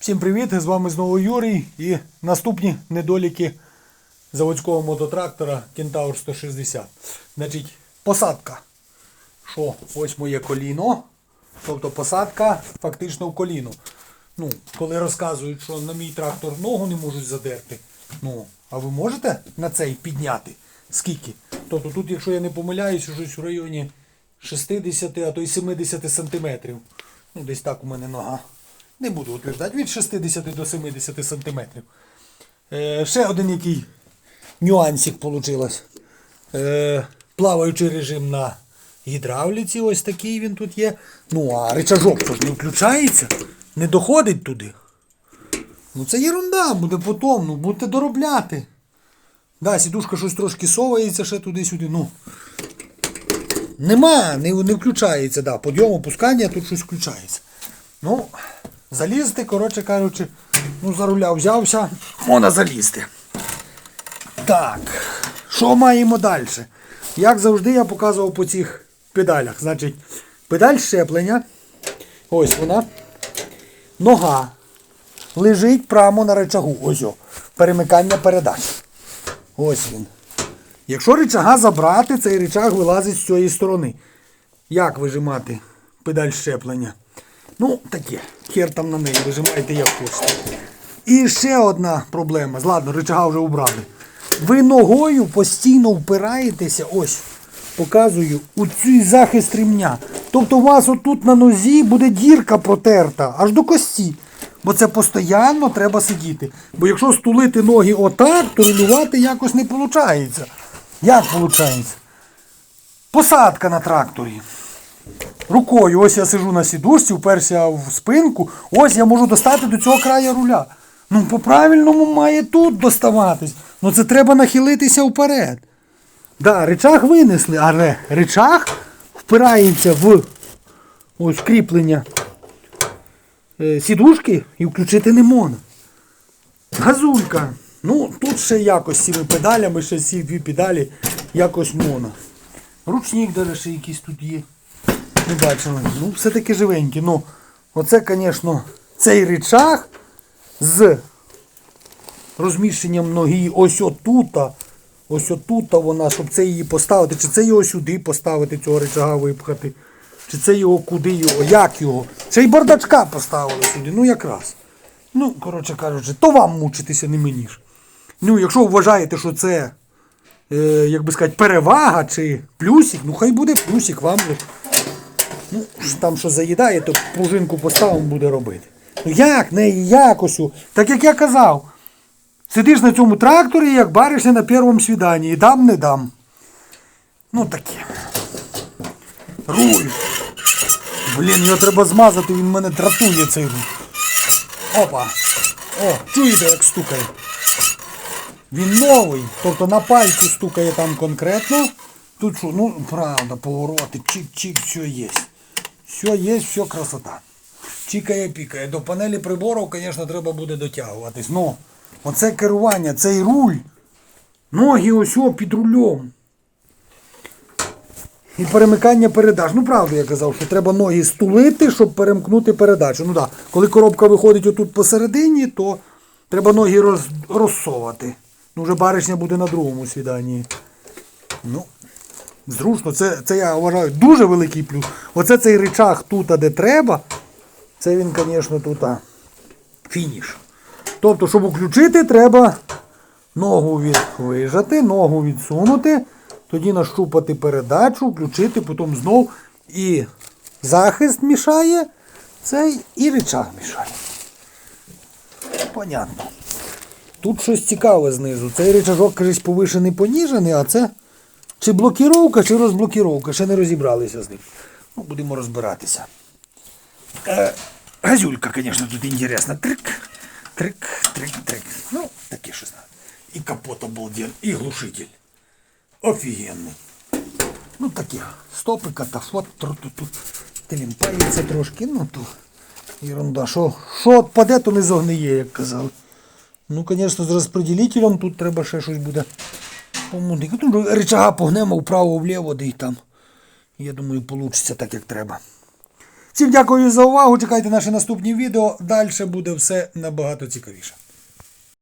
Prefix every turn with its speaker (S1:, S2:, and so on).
S1: Всім привіт! З вами знову Юрій і наступні недоліки заводського мототрактора Кентаур 160. Значить, посадка. Що? Ось моє коліно. Тобто посадка фактично в коліно. Ну, коли розказують, що на мій трактор ногу не можуть задерти. Ну, а ви можете на цей підняти? Скільки? Тобто тут, якщо я не помиляюсь, щось в районі 60, а то й 70 сантиметрів. Ну, десь так у мене нога. Не буду утверждати, від 60 до 70 сантиметрів. Е, ще один який нюансик вийшло. Е, плаваючий режим на гідравліці, ось такий він тут є. Ну, а рычажок то ж не включається, не доходить туди. Ну це ерунда, буде потім, ну будете доробляти. Да, сідушка щось трошки совається ще туди-сюди. Ну. Нема, не, не включається, да. Подйом, опускання, тут щось включається. Ну, залізти, коротше кажучи, ну за руля взявся, можна залізти. Так, що маємо далі? Як завжди я показував по цих педалях. Значить, педаль щеплення. Ось вона. Нога. Лежить прямо на рычагу. Ось о. Перемикання передач. Ось він. Якщо рычага забрати, цей рычаг вилазить з цієї сторони. Як вижимати педаль щеплення? Ну, таке. Хер там на неї, вижимайте як хочете. І ще одна проблема. Ладно, рычага вже убрали. Ви ногою постійно впираєтеся, ось, показую, у цей захист ремня. Тобто у вас отут на нозі буде дірка протерта, аж до кості. Бо це постійно треба сидіти. Бо якщо стулити ноги отак, то рулювати якось не виходить. Як виходить? Посадка на тракторі. Рукою, ось я сижу на сідушці, вперся в спинку, ось я можу достати до цього краю руля. Ну, по-правильному має тут доставатись. Ну це треба нахилитися вперед. Да, речах винесли, але речах впирається в ось кріплення е, сідушки і включити не можна. Газулька. Ну, тут ще якось цими педалями, ще ці дві педалі якось можна. Ручник даже ще якийсь тут є. Не бачили. Ну, все-таки живенькі. Ну, оце, звісно, цей рычаг з розміщенням ноги ось отута. Ось отута вона, щоб це її поставити. Чи це його сюди поставити, цього рычага випхати. Чи це його куди його, як його. Ще й бардачка поставили сюди. Ну якраз. Ну, коротше кажучи, то вам мучитися, не мені ж. Ну, якщо вважаєте, що це, е, як би сказати, перевага чи плюсик, ну хай буде плюсик вам. Ну, там що заїдає, то пружинку поставимо буде робити. Ну як, не якось. Так як я казав, сидиш на цьому тракторі, як баришся на першому свіданні. І Дам, не дам. Ну таке. Руль. Блін, його треба змазати, він мене дратує цей руль. Опа. О, чуєте, як стукає. Він новий, тобто на пальці стукає там конкретно. Тут що, ну правда, повороти, чик-чик, все є. Все є, все красота. Чікає, пікає. До панелі приборів, звісно, треба буде дотягуватись. Ну, оце керування, цей руль. Ноги ось під рулем. І перемикання передач. Ну, правда, я казав, що треба ноги стулити, щоб перемкнути передачу. Ну так, да. коли коробка виходить отут посередині, то треба ноги роз, розсовати. Ну, вже баришня буде на другому свіданні. Ну, зручно, це, це я вважаю дуже великий плюс. Оце цей рычаг тут, де треба, це він, звісно, тут а, фініш. Тобто, щоб включити, треба ногу від вижати, ногу відсунути, тоді нащупати передачу, включити, потім знов і захист мішає, цей і рычаг мішає. Понятно. Тут щось цікаве знизу. Цей рычажок, кажись, повишений поніжений, а це чи блокіровка, чи розблокіровка. Ще не розібралися з ним. Ну, будемо розбиратися. Е, газюлька, звісно, тут інтересна. Трик, трик, трик, трик. Ну, таке щось. І капот обалден, і глушитель. Офігенний. Ну таке. Стопи, катафот, тру-ту-ту. Трошки, ну то ерунда. Що, отпаде, то не зогниє, як казали. Ну, звісно, з розподілителем тут треба ще щось буде помудити. Тут рычага погнемо вправо-вліво, де й там. Я думаю, вийде так, як треба. Всім дякую за увагу. Чекайте наші наступні відео. Далі буде все набагато цікавіше.